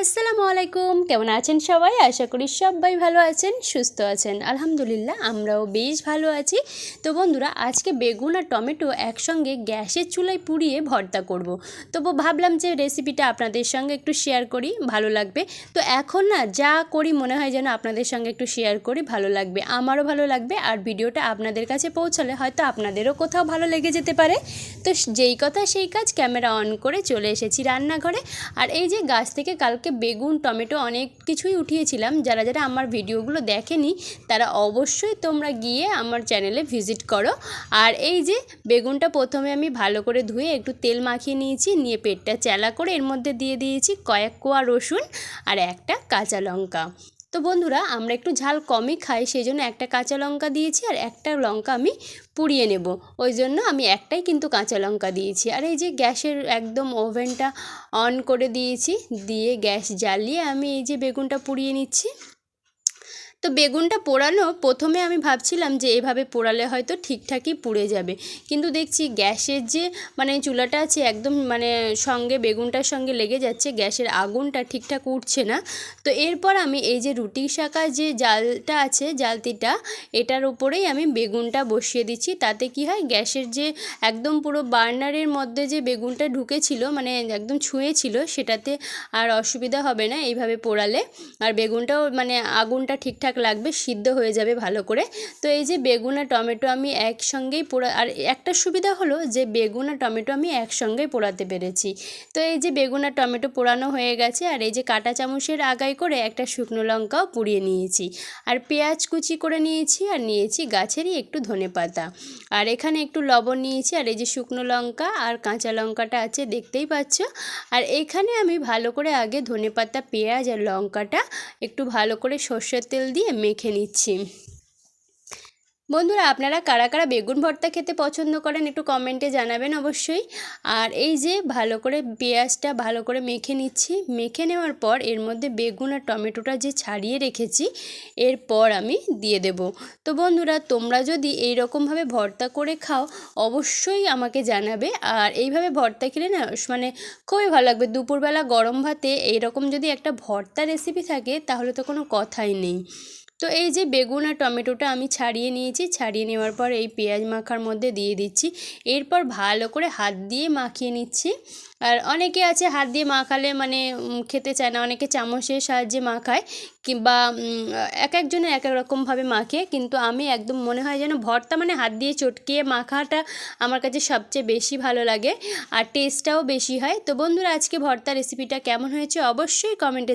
আসসালামু আলাইকুম কেমন আছেন সবাই? আশা করি সবাই ভালো আছেন, সুস্থ আছেন। আলহামদুলিল্লাহ, আমরাও বেশ ভালো আছি। তো বন্ধুরা, আজকে বেগুন আর টমেটো একসঙ্গে গ্যাসের চুলায় পুড়িয়ে ভর্তা করব। তবু ভাবলাম যে রেসিপিটা আপনাদের সঙ্গে একটু শেয়ার করি, ভালো লাগবে। তো এখন না, যা করি মনে হয় যেন আপনাদের সঙ্গে একটু শেয়ার করি, ভালো লাগবে। আমারও ভালো লাগবে আর ভিডিওটা আপনাদের কাছে পৌঁছালে হয়তো আপনাদেরও কোথাও ভালো লেগে যেতে পারে। তো যেই কথা সেই কাজ ক্যামেরা অন করে চলে এসেছি রান্নাঘরে। আর এই যে গাছ থেকে কালকে বেগুন, টমেটো অনেক কিছুই উঠিয়েছিলাম। যারা যারা আমার ভিডিওগুলো দেখেনি, তারা অবশ্যই তোমরা গিয়ে আমার চ্যানেলে ভিজিট করো। আর এই যে বেগুনটা প্রথমে আমি ভালো করে ধুয়ে একটু তেল মাখিয়ে নিয়েছি, নিয়ে পেটটা চেলা করে এর মধ্যে দিয়ে দিয়েছি কয়েক কোয়া রসুন আর একটা কাঁচা লঙ্কা। তো বন্ধুরা, আমরা একটু ঝাল কমই খাই সেই জন্য একটা কাঁচা লঙ্কা দিয়েছি আর একটা লঙ্কা আমি পুড়িয়ে নেব। ওই জন্য আমি একটাই কিন্তু কাঁচা লঙ্কা দিয়েছি। আর এই যে গ্যাসের একদম ওভেনটা অন করে দিয়েছি, দিয়ে গ্যাস জ্বালিয়ে আমি এই যে বেগুনটা পুড়িয়ে নিচ্ছি। তো বেগুনটা পোড়ানো, প্রথমে আমি ভাবছিলাম যে এভাবে পোড়ালে হয়তো ঠিকঠাকই পুড়ে যাবে। কিন্তু দেখছি গ্যাসের যে মানে চুলাটা আছে একদম মানে সঙ্গে বেগুনটার সঙ্গে লেগে যাচ্ছে, গ্যাসের আগুনটা ঠিকঠাক উঠছে না। তো এরপর আমি এই যে রুটি শাঁকা যে জালটা আছে, জালতিটা, এটার উপরেই আমি বেগুনটা বসিয়ে দিচ্ছি। তাতে কি হয়, গ্যাসের যে একদম পুরো বার্নারের মধ্যে যে বেগুনটা ঢুকেছিল মানে একদম ছুঁয়েছিল, সেটাতে আর অসুবিধা হবে না এইভাবে পোড়ালে। আর বেগুনটাও মানে আগুনটা ঠিকঠাক ঠিকঠাক লাগবে, সিদ্ধ হয়ে যাবে ভালো করে। তো এই যে বেগুন আর টমেটো আমি একসঙ্গেই পোড়া, আর একটা সুবিধা হলো যে বেগুন আর টমেটো আমি একসঙ্গেই পোড়াতে পেরেছি। তো এই যে বেগুন আর টমেটো পোড়ানো হয়ে গেছে, আর এই যে কাটা চামচের আগায় করে একটা শুকনো লঙ্কাও পুড়িয়ে নিয়েছি। আর পেঁয়াজ কুচি করে নিয়েছি, আর নিয়েছি গাছেরই একটু ধনে পাতা। আর এখানে একটু লবণ নিয়েছি, আর এই যে শুকনো লঙ্কা আর কাঁচা লঙ্কাটা আছে, দেখতেই পাচ্ছ। আর এখানে আমি ভালো করে আগে ধনে পাতা, পেঁয়াজ আর লঙ্কাটা একটু ভালো করে সর্ষের তেল দিয়ে দিয়ে মেখে নিচ্ছি বন্ধুরা, আপনারা কারা কারা বেগুন ভর্তা খেতে পছন্দ করেন একটু কমেন্টে জানাবেন অবশ্যই। আর এই যে ভালো করে পেঁয়াজটা ভালো করে মেখে নিচ্ছি। মেখে নেওয়ার পর এর মধ্যে বেগুন আর টমেটোটা যে ছাড়িয়ে রেখেছি, এরপর আমি দিয়ে দেব। তো বন্ধুরা, তোমরা যদি এই রকমভাবে ভর্তা করে খাও, অবশ্যই আমাকে জানাবে। আর এইভাবে ভর্তা খেলে না মানে খুবই ভালো লাগবে। দুপুরবেলা গরম ভাতে এইরকম যদি একটা ভর্তা রেসিপি থাকে, তাহলে তো কোনো কথাই নেই। তো এই যে বেগুন আর টমেটোটা আমি ছাড়িয়ে নিয়েছি, ছাড়িয়ে নেওয়ার পর এই পেঁয়াজ মাখার মধ্যে দিয়ে দিচ্ছি। এরপর ভালো করে হাত দিয়ে মাখিয়ে নিচ্ছি। আর অনেকে আছে হাত দিয়ে মাখালে মানে খেতে চায় না, অনেকে চামচের সাহায্যে মাখায় কিংবা এক একজনে এক এক রকমভাবে মাখে। কিন্তু আমি একদম মনে হয় যেন ভর্তা মানে হাত দিয়ে চটকিয়ে মাখাটা আমার কাছে সবচেয়ে বেশি ভালো লাগে আর টেস্টটাও বেশি হয়। তো বন্ধুরা, আজকে ভর্তা রেসিপিটা কেমন হয়েছে অবশ্যই কমেন্টে